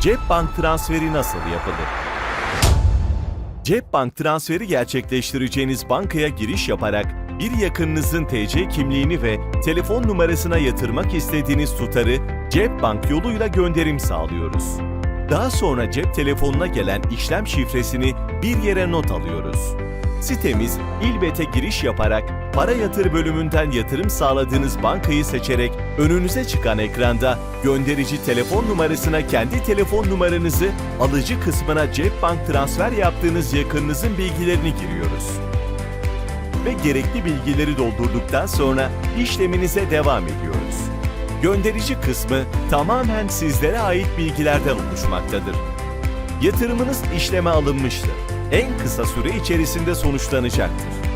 Cep bank transferi nasıl yapılır? Cep bank transferi gerçekleştireceğiniz bankaya giriş yaparak bir yakınınızın TC kimliğini ve telefon numarasına yatırmak istediğiniz tutarı cep bank yoluyla gönderim sağlıyoruz. Daha sonra cep telefonuna gelen işlem şifresini bir yere not alıyoruz. Sitemiz İlbet'e giriş yaparak para yatır bölümünden yatırım sağladığınız bankayı seçerek önünüze çıkan ekranda gönderici telefon numarasına kendi telefon numaranızı, alıcı kısmına cep bank transfer yaptığınız yakınınızın bilgilerini giriyoruz. Ve gerekli bilgileri doldurduktan sonra işleminize devam ediyoruz. Gönderici kısmı tamamen sizlere ait bilgilerden oluşmaktadır. Yatırımınız işleme alınmıştır. En kısa süre içerisinde sonuçlanacaktır.